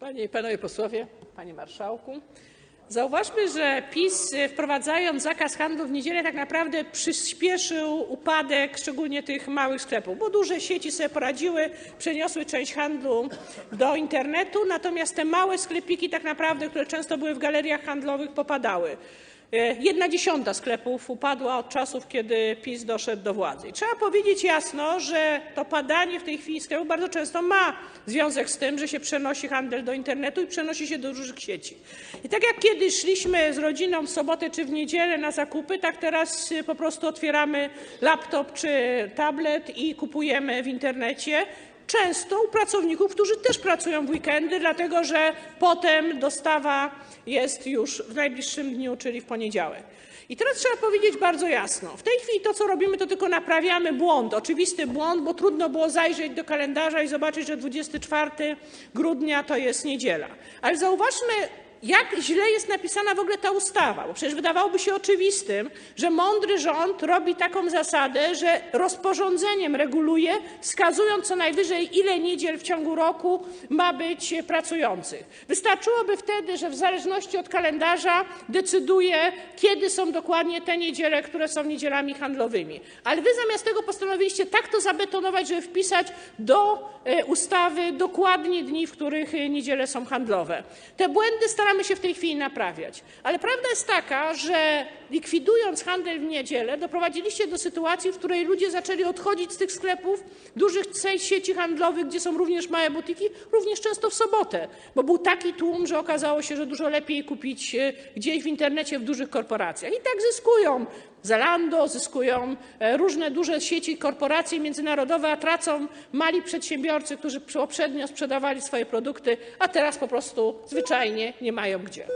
Panie i Panowie Posłowie, Panie Marszałku! Zauważmy, że PiS y, wprowadzając zakaz handlu w niedzielę tak naprawdę przyspieszył upadek szczególnie tych małych sklepów, bo duże sieci sobie poradziły, przeniosły część handlu do Internetu, natomiast te małe sklepiki tak naprawdę, które często były w galeriach handlowych, popadały. Y, Jedna dziesiąta sklepów upadła od czasów, kiedy PiS doszedł do władzy. I trzeba powiedzieć jasno, że to padanie w tej chwili sklepów bardzo często ma związek z tym, że się przenosi handel do internetu i przenosi się do dużych sieci. I tak jak kiedyś szliśmy z rodziną w sobotę czy w niedzielę na zakupy, tak teraz y, po prostu otwieramy laptop czy tablet i kupujemy w internecie. Często u pracowników, którzy też pracują w weekendy, dlatego że potem dostawa jest już w najbliższym dniu, czyli w poniedziałek. I teraz trzeba powiedzieć bardzo jasno: w tej chwili to, co robimy, to tylko naprawiamy błąd, oczywisty błąd, bo trudno było zajrzeć do kalendarza i zobaczyć, że 24 grudnia to jest niedziela. Ale zauważmy, jak źle jest napisana w ogóle ta ustawa, bo przecież wydawałoby się oczywistym, że mądry rząd robi taką zasadę, że rozporządzeniem reguluje, wskazując co najwyżej, ile niedziel w ciągu roku ma być pracujących. Wystarczyłoby wtedy, że w zależności od kalendarza decyduje, kiedy są dokładnie te niedziele, które są niedzielami handlowymi. Ale wy zamiast tego postanowiliście tak to zabetonować, żeby wpisać do e, ustawy dokładnie dni, w których e, niedziele są handlowe. Te błędy staramy się w tej chwili naprawiać. Ale prawda jest taka, że likwidując handel w niedzielę, doprowadziliście do sytuacji, w której ludzie zaczęli odchodzić z tych sklepów, dużych sieci handlowych, gdzie są również małe butiki, również często w sobotę, bo był taki tłum, że okazało się, że dużo lepiej kupić e, gdzieś w internecie w dużych korporacjach. I tak zyskują Zalando, zyskują e, różne duże sieci korporacje międzynarodowe, a tracą mali przedsiębiorcy, którzy poprzednio sprzedawali swoje produkty, a teraz po prostu zwyczajnie nie mają gdzie.